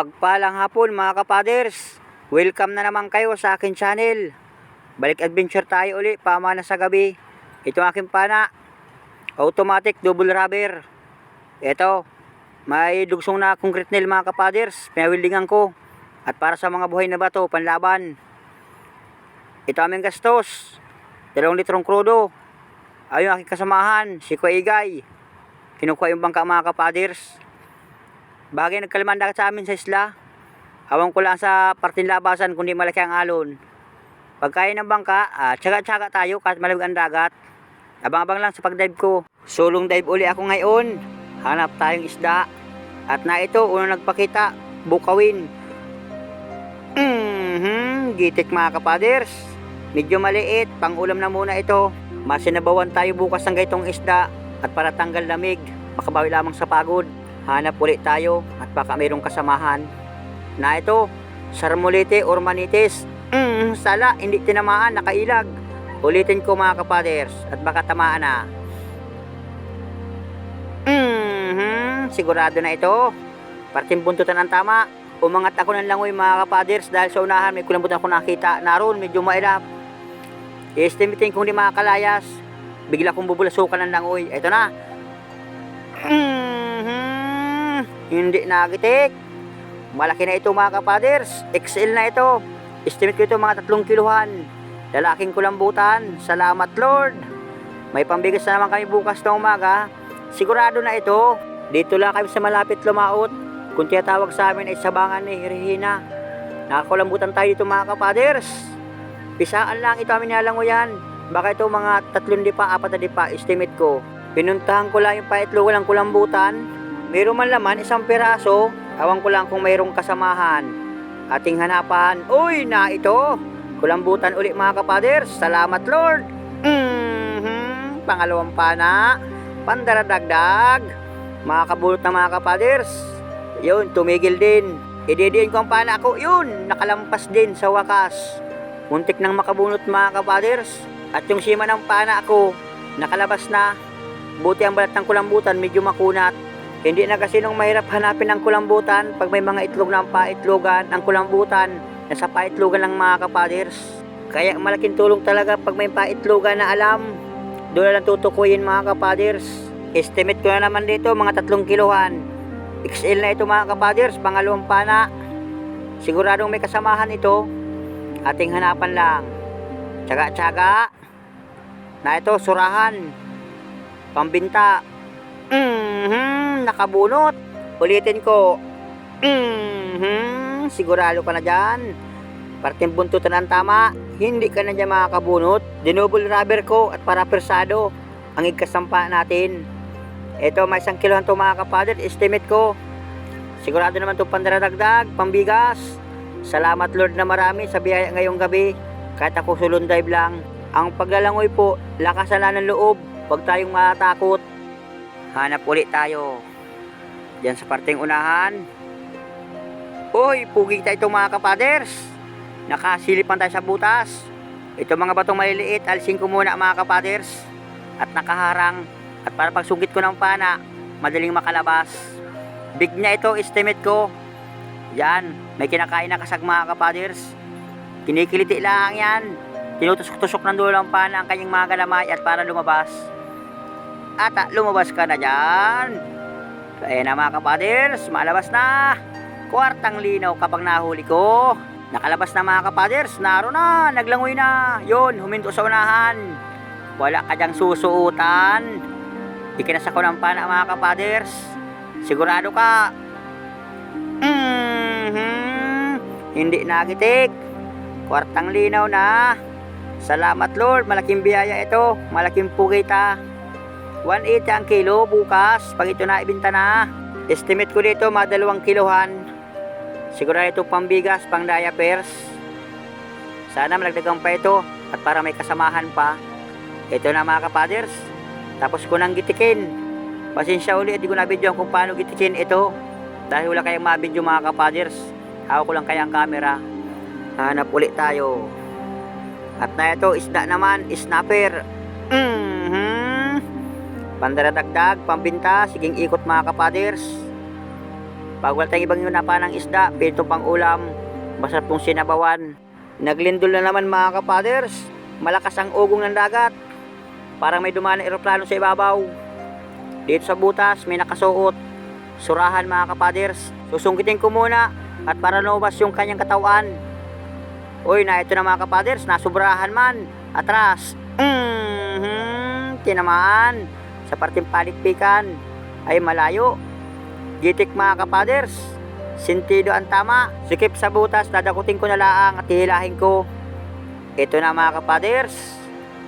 Mapagpalang hapon mga kapaders. Welcome na naman kayo sa akin channel. Balik adventure tayo uli, pamana sa gabi. Ito aking pana. Automatic double rubber. Ito, may dugsong na concrete nail mga kapaders. Pinawildingan ko. At para sa mga buhay na bato, panlaban. Ito aming gastos. Dalawang litrong krudo. Ayun aking kasamahan, si Kuya Igay. Kinukuha yung bangka mga kapaders. Bagay nagkalimanda sa amin sa isla. Awang ko lang sa parting labasan kundi malaki ang alon. Pagkain ng bangka, ah, tsaga-tsaga tayo kahit malamig ang dagat. Abang-abang lang sa pagdive ko. Sulong dive uli ako ngayon. Hanap tayong isda. At na ito, unang nagpakita, bukawin. Mhm, gitik mga kapaders. Medyo maliit, pang ulam na muna ito. Masinabawan tayo bukas ng gaitong isda at para tanggal lamig, makabawi lamang sa pagod. Hanap ulit tayo at baka mayroong kasamahan. Na ito, sarmulite or manitis. Mm, sala, hindi tinamaan, nakailag. Ulitin ko mga kapaders at baka tamaan na. Mhm, sigurado na ito. Parting buntutan ang tama. Umangat ako ng langoy mga kapaders dahil sa unahan may kulambutan ako nakita. Naroon, medyo mailap. I-estimating kung di makakalayas. Bigla kong bubulasukan ng langoy. Ito na. Mhm, hindi nagitik. Malaki na ito mga kapaders. XL na ito. Estimate ko ito mga tatlong kiluhan. Lalaking kulambutan. Salamat Lord. May pambigas na naman kami bukas na umaga. Sigurado na ito. Dito lang kami sa malapit lumaot. Kung tiyatawag sa amin ay sabangan ni Regina. Nakakulambutan tayo dito mga kapaders. Pisaan lang ito amin nilalango yan. Baka ito mga tatlong dipa, apat na dipa, estimate ko. Pinuntahan ko lang yung paitlo ng kulambutan. Meron man laman isang piraso. Awan ko lang kung mayroong kasamahan. Ating hanapan. Uy, na ito. Kulambutan uli mga kapaders. Salamat Lord. Mhm. Pangalawang pana. Pandaradagdag. Mga kabulot na mga kapaders. Yun, tumigil din. Ididiin ko ang pana ko. Yun, nakalampas din sa wakas. Muntik nang makabunot mga kapaders. At yung sima ng pana ko, nakalabas na. Buti ang balat ng kulambutan, medyo makunat. Hindi na kasi nung mahirap hanapin ang kulambutan pag may mga itlog na ang paitlogan, ang kulambutan, nasa paitlogan ng mga kapaders. Kaya malaking tulong talaga pag may paitlogan na alam. Doon na lang tutukuyin mga kapaders. Estimate ko na naman dito mga tatlong kiluhan. XL na ito mga kapaders, pangalawang pana. Siguradong may kasamahan ito. Ating hanapan lang. Tsaga-tsaga. Na ito, surahan. Pambinta. Mhm, nakabunot. Ulitin ko. Mhm, sigurado ka na dyan. Parting buntutan ang tama. Hindi ka na dyan makakabunot. Dinubol rubber ko at para persado ang ikasampa natin. Ito, may isang kilohan to mga kapader. Estimate ko. Sigurado naman itong pandaradagdag, pambigas. Salamat Lord na marami sa biyaya ngayong gabi. Kahit ako sulon dive lang. Ang paglalangoy po, lakasan lang ng loob. Huwag tayong matakot. Hanap ulit tayo. Diyan sa parteng unahan. Uy, pugi tayo itong mga kapaders. Nakasilipan tayo sa butas. Ito mga batong maliliit, alisin ko muna mga kapaders. At nakaharang. At para pagsungkit ko ng pana, madaling makalabas. Big na ito, estimate ko. Yan, may kinakain na kasag mga kapaders. Kinikiliti lang yan. Tinutusok-tusok ng dulo ng pana ang kanyang mga galamay at para lumabas. At ah, lumabas ka na dyan. Ayan na mga kapaders, malabas na. Kwartang linaw kapag nahuli ko. Nakalabas na mga kapaders, naro na, naglangoy na. Yun, huminto sa unahan. Wala ka dyang susuutan. Ikinasa ko ng pana mga kapaders. Sigurado ka. Mhm. Hindi nagitik. Kwartang linaw na. Salamat Lord, malaking biyaya ito. Malaking pugita. 180 ang kilo bukas pag ito na ibinta na. Estimate ko dito mga dalawang kilohan. Sigurado ito pambigas, pang diapers. Sana malagdagan pa ito at para may kasamahan pa. Ito na mga kapaders. Tapos ko nang gitikin. Pasensya uli, hindi ko na video kung paano gitikin ito. Dahil wala kayang mabidyo mga kapaders. Hawak ko lang kayang camera. Hanap ulit tayo. At na ito, isda naman, snapper. Pandaradagdag, pambinta, siging ikot mga kapaders. Pag wala tayong ibang yun pa ng isda, pito pang ulam, masarap pong sinabawan. Naglindol na naman mga kapaders, malakas ang ugong ng dagat. Parang may dumaan na eroplano sa ibabaw. Dito sa butas, may nakasuot. Surahan mga kapaders. Susungkitin ko muna at para lumabas yung kanyang katawan. Uy, na ito na mga kapaders, nasubrahan man. Atras. Mhm, tinamaan. Sa parting palikpikan ay malayo. Gitik mga kapaders. Sentido ang tama. Sikip sa butas, dadakutin ko na laang at hihilahin ko. Ito na mga kapaders.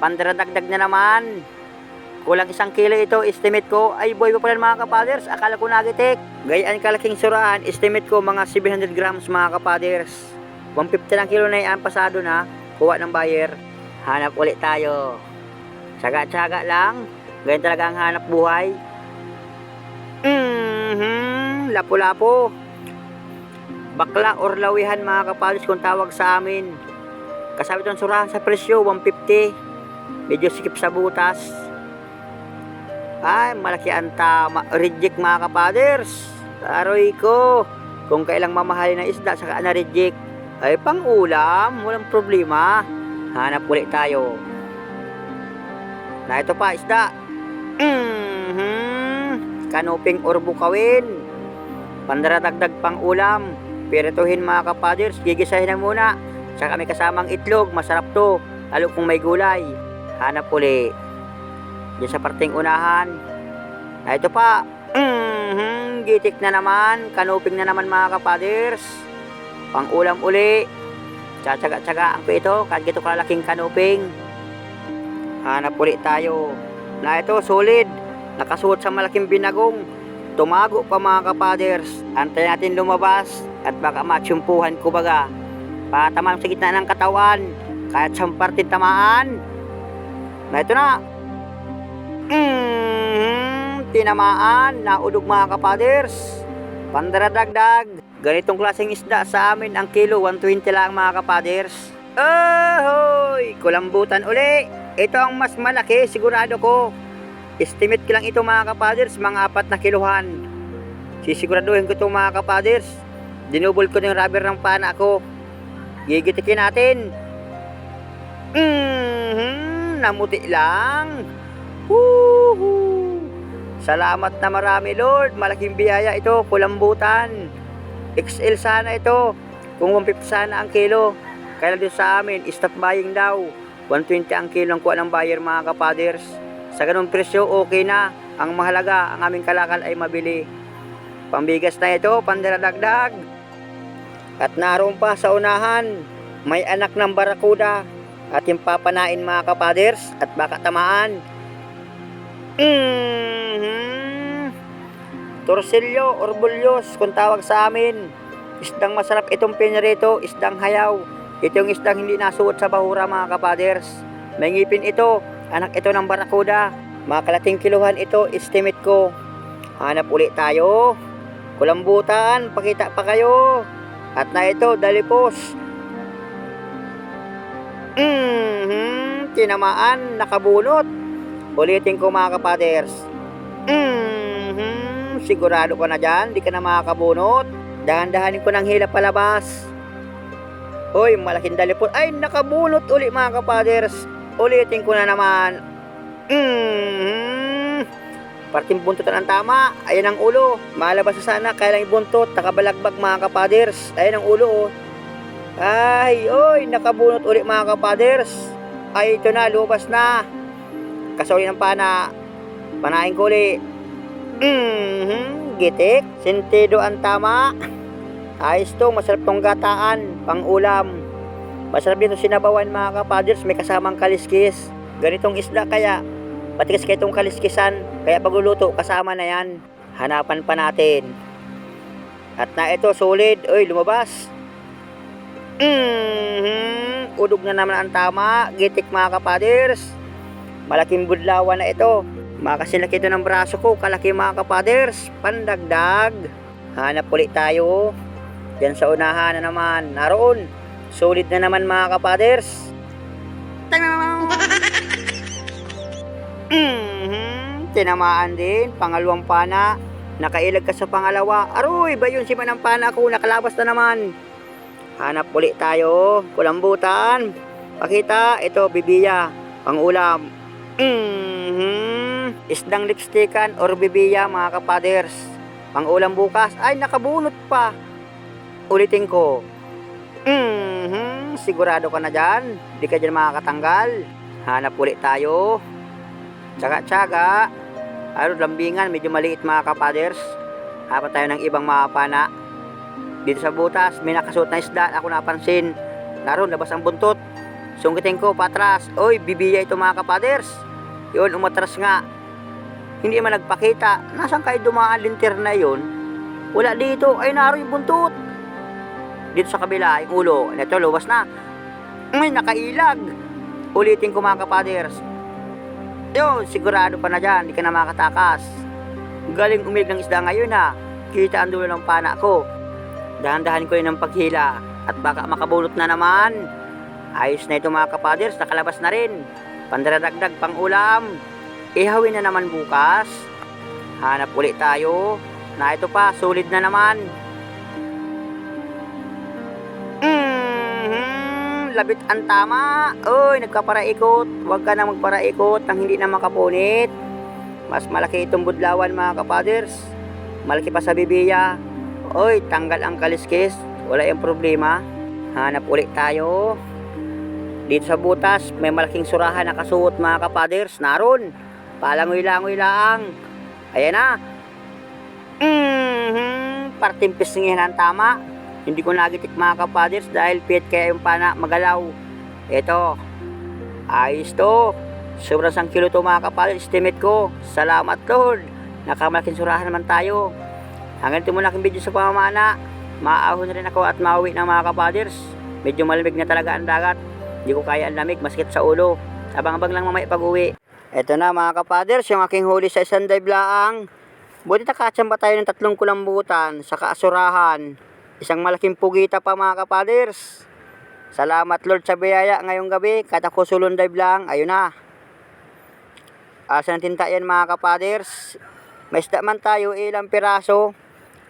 Pandaradagdag na naman. Kulang isang kilo ito, estimate ko. Ay boy pa pala mga kapaders, akala ko nagitik. Gayaan kalaking suraan, estimate ko mga 700 grams mga kapaders. 150 lang kilo na yan, pasado na. Kuha ng buyer. Hanap ulit tayo. Tsaga-tsaga lang. Ganyan talaga ang hanap buhay. Mhm, lapo-lapo. Bakla or lawihan mga kapaders kung tawag sa amin. Kasabit ang surahan sa presyo, 150. Medyo sikip sa butas. Ay, malaki ang tama. Reject mga kapaders. Aroy ko. Kung kailang mamahalin ng isda, saka na reject. Ay, pang ulam. Walang problema. Hanap ulit tayo. Na ito pa, isda. Mhm. Kanuping or bukawin. Pandaradagdag pang ulam. Pirituhin mga kapaders. Gigisahin na muna. Saka may kasamang itlog. Masarap to. Lalo kung may gulay. Hanap uli. Diyan sa parting unahan. Na ito pa. Mhm. Gitik na naman. Kanuping na naman mga kapaders. Pang ulam uli. Tsatsaga-tsagaan ko ito. Kahit ito kalaking kanuping. Hanap uli tayo. Na ito, solid. Nakasuot sa malaking binagong. Tumago pa mga kapaders. Antay natin lumabas. At baka matsyumpuhan ko baga. Pataman sa gitna ng katawan. Kahit sa parting tamaan. Na ito na. Mm, tinamaan. Naudog mga kapaders. Pandaradagdag. Ganitong klaseng isda sa amin ang kilo 120 lang mga kapaders. Ahoy! Kulambutan uli. Ito ang mas malaki sigurado ko. Estimate ko lang ito mga kapaders, mga apat na kiluhan. Sisiguraduhin ko ito mga kapaders. Dinubol ko yung rubber ng pana ko. Gigitikin natin. Mhm, namuti lang. Woohoo! Salamat na marami Lord. Malaking biyaya ito, kulambutan. XL sana ito. Kung 150 sana ang kilo. Kaya doon sa amin, stop buying daw. 120 ang kilo ang kuha ng buyer mga kapaders. Sa ganung presyo, okay na. Ang mahalaga, ang aming kalakal ay mabili. Pambigas na ito, pandaradagdag. At naroon pa sa unahan, may anak ng barakuda. At yung papanain mga kapaders at baka tamaan. Mhm. Torsilyo or bulyos kung tawag sa amin. Isdang masarap itong pinarito, isdang hayaw. Ito yung isdang hindi nasuot sa bahura mga kapaders. May ngipin ito, anak ito ng barakuda. Mga kalating kiluhan ito, estimate ko. Hanap ulit tayo. Kulambutan, pakita pa kayo. At na ito, dalipos. Mhm, tinamaan, nakabunot. Ulitin ko mga kapaders. Mhm, sigurado ka na dyan, di ka na makakabunot. Dahan-dahanin ko ng hila palabas. Hoy, malaking dalipot. Ay, nakabunot uli mga kapaders. Ulitin ko na naman. Mhm. Parting buntotan ang tama. Ayan ang ulo. Malabas na sana. Kailang ibuntot. Nakabalagbag mga kapaders. Ayan ang ulo. Oh. Ay, oy, nakabunot uli mga kapaders. Ay, ito na. Lumabas na. Kasuli ng pana. Panain ko uli. Mhm. Gitik. Sentido ang tama. Ayos to. Masarap tong gataan. Pang ulam. Masarap dito sinabawan mga kapaders. May kasamang kaliskis. Ganitong isda kaya. Patikas kayo itong kaliskisan. Kaya pagluluto, kasama na yan. Hanapan pa natin. At na ito, solid. Uy, lumabas. Mhm. Udog na naman ang tama. Gitik mga kapaders. Malaking budlawan na ito. Makasilaki ito ng braso ko. Kalaki mga kapaders. Pandagdag. Hanap ulit tayo. Yan sa unahan na naman. Naroon. Solid na naman mga kapaders. Mhm. Tinamaan din. Pangalawang pana. Nakailag ka sa pangalawa. Aroy, ba yun si Manampana ko? Nakalabas na naman. Hanap ulit tayo. Kulambutan. Pakita. Ito, bibiya. Pangulam. Mhm. Isdang lipstickan or bibiya mga kapaders. Pangulam bukas. Ay, nakabunot pa. Ulitin ko. Mhm. Sigurado ka na dyan. Di ka dyan makakatanggal. Hanap ulit tayo. Tsaga-tsaga. Ano, lambingan, medyo maliit mga kapaders. Hapat tayo ng ibang mga pana. Dito sa butas, may nakasuot na isda. Ako napansin. Naroon, labas ang buntot. Sungkitin ko, patras. Oy, bibiya ito mga kapaders. Yun, umatras nga. Hindi man nagpakita. Nasaan kayo dumaan linterna yun? Wala dito. Ay, naroon yung buntot. Dito sa kabila, yung ulo. Ito, luwas na. May nakailag. Ulitin ko mga kapaders. Yun, sigurado pa na dyan, hindi ka na makatakas. Galing umig ng isda ngayon ha. Kita ang dulo ng pana ko. Dahan-dahan ko yun ng paghila. At baka makabulot na naman. Ayos na ito mga kapaders, nakalabas na rin. Pandaradagdag pang ulam. Ihawin na naman bukas. Hanap ulit tayo. Na ito pa, sulit na naman. Labit ang tama. Uy, nagkaparaikot. Huwag ka na magparaikot nang hindi na makapunit. Mas malaki itong budlawan mga kapaders. Malaki pa sa bibiya. Uy, tanggal ang kaliskis. Wala yung problema. Hanap ulit tayo. Dito sa butas, may malaking surahan na kasuot mga kapaders. Naroon. Palangoy-langoy lang. Ayan na. Mhm, parting pisngihan ang tama. Hindi ko nagitik mga kapaders dahil pit kaya yung pana magalaw. Ito. Ayos to. Sobrang sang kilo to mga kapaders. Estimate ko. Salamat Lord. Nakamalaking surahan naman tayo. Hanggang ito muna aking video sa pamamana. Maahon rin ako at mauwi ng mga kapaders. Medyo malamig na talaga ang dagat. Hindi ko kaya ang lamig, maskit sa ulo. Abang-abang lang mamaya pag uwi. Ito na mga kapaders, yung aking huli sa isang dive laang. Buti nakatsamba tayo ng tatlong kulambutan sa kaasurahan. Isang malaking pugita pa mga kapaders. Salamat Lord sa biyaya ngayong gabi. Kahit ako sulon dive lang, ayun na. Asa ng tinta yan mga kapaders. May isda man tayo, ilang piraso.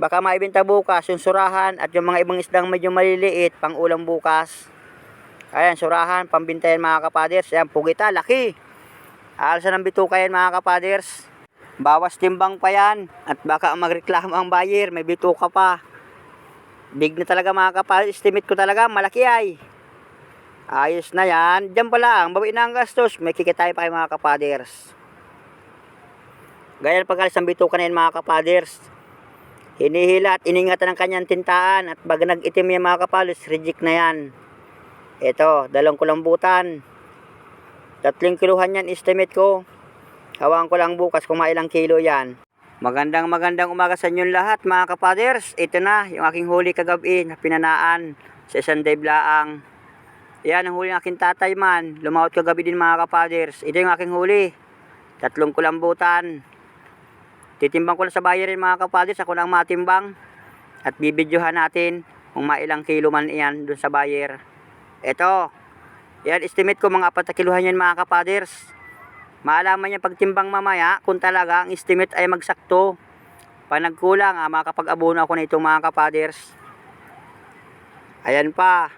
Baka maibenta bukas yung surahan at yung mga ibang isdang medyo maliliit pang ulam bukas. Ayan, surahan, pambintayan mga kapaders. Ayan, pugita, laki. Alsa ng bituka yan mga kapaders. Bawas timbang pa yan. At baka magreklamo ang buyer, may bituka pa. Big na talaga mga kapaders. Estimate ko talaga, malaki ay. Ayos na yan. Diyan pa lang, bawiin na ang gastos. May kikitay pa kayo mga kapaders. Ganyan pagkalis ang bituka na yan mga kapaders. Hinihila at iningatan ng kanyang tintaan at pag nag-itim yung mga kapaders, reject na yan. Ito, dalawang kulambutan. Tatlong kiluhan yan, estimate ko. Hawaan ko lang bukas kung mailang kilo yan. Magandang magandang umaga sa inyong lahat mga kapaders. Ito na yung aking huli kagabi na pinanaan sa isang laang. Yan ang huli ng aking tatay man. Lumawat kagabi din mga kapaders. Ito yung aking huli. Tatlong kulambutan. Titimbang ko lang sa bayarin mga kapaders. Ako lang matimbang. At bibidyohan natin kung mailang kilo man iyan dun sa bayer. Ito. Yan, estimate ko mga 4 kiluhan yan mga kapaders. Maalaman niya pagtimbang mamaya kung talaga ang estimate ay magsakto. Pag nagkulang, ah, makakapag-abono ako na itong mga kapaders. Ayan pa.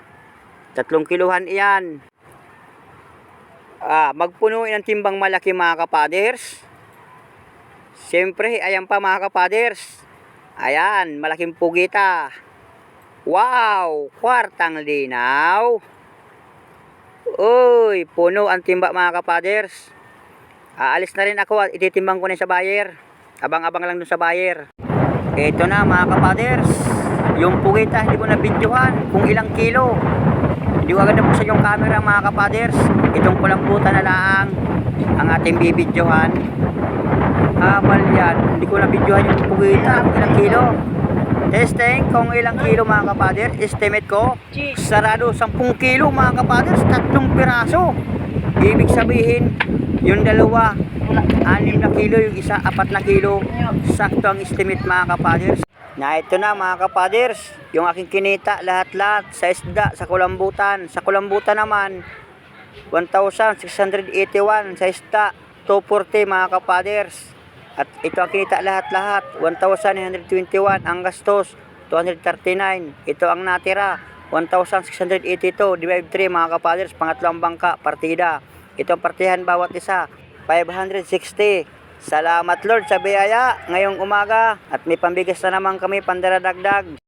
Tatlong kiluhan iyan. Ah, magpunuin ang timbang malaki mga kapaders. Siyempre, ayan pa mga kapaders. Ayan, malaking pugita. Wow! Kwartang linaw. Uy, puno ang timba mga kapaders. Aalis na rin ako at ititimbang ko na sa buyer. Abang-abang lang dun sa buyer. Ito na mga kapaders. Yung pugita, hindi ko na videohan kung ilang kilo. Hindi ko agad nabuksan yung camera mga kapaders. Itong kulambutan na lang ang ating bibidyohan. Habal yan. Hindi ko na videohan yung pugita kung ilang kilo. Testing kung ilang kilo mga kapaders. Estimate ko, sarado 10 kilo mga kapaders. Tatlong piraso. Ibig sabihin, yung dalawa, 6 na kilo, yung isa, 4 na kilo. Sakto ang estimate mga kapaders. Na ito na mga kapaders, yung aking kinita lahat-lahat sa isda, sa kulambutan. Sa kulambutan naman, 1,681 sa isda, 240 mga kapaders. At ito ang kinita lahat-lahat. 1,921 ang gastos. 239. Ito ang natira. 1,682. Divide 3 mga kapaders. Pangatlong bangka. Partida. Ito ang partihan bawat isa. 560. Salamat Lord sa biyaya ngayong umaga at may pambigas na naman kami pandaradagdag.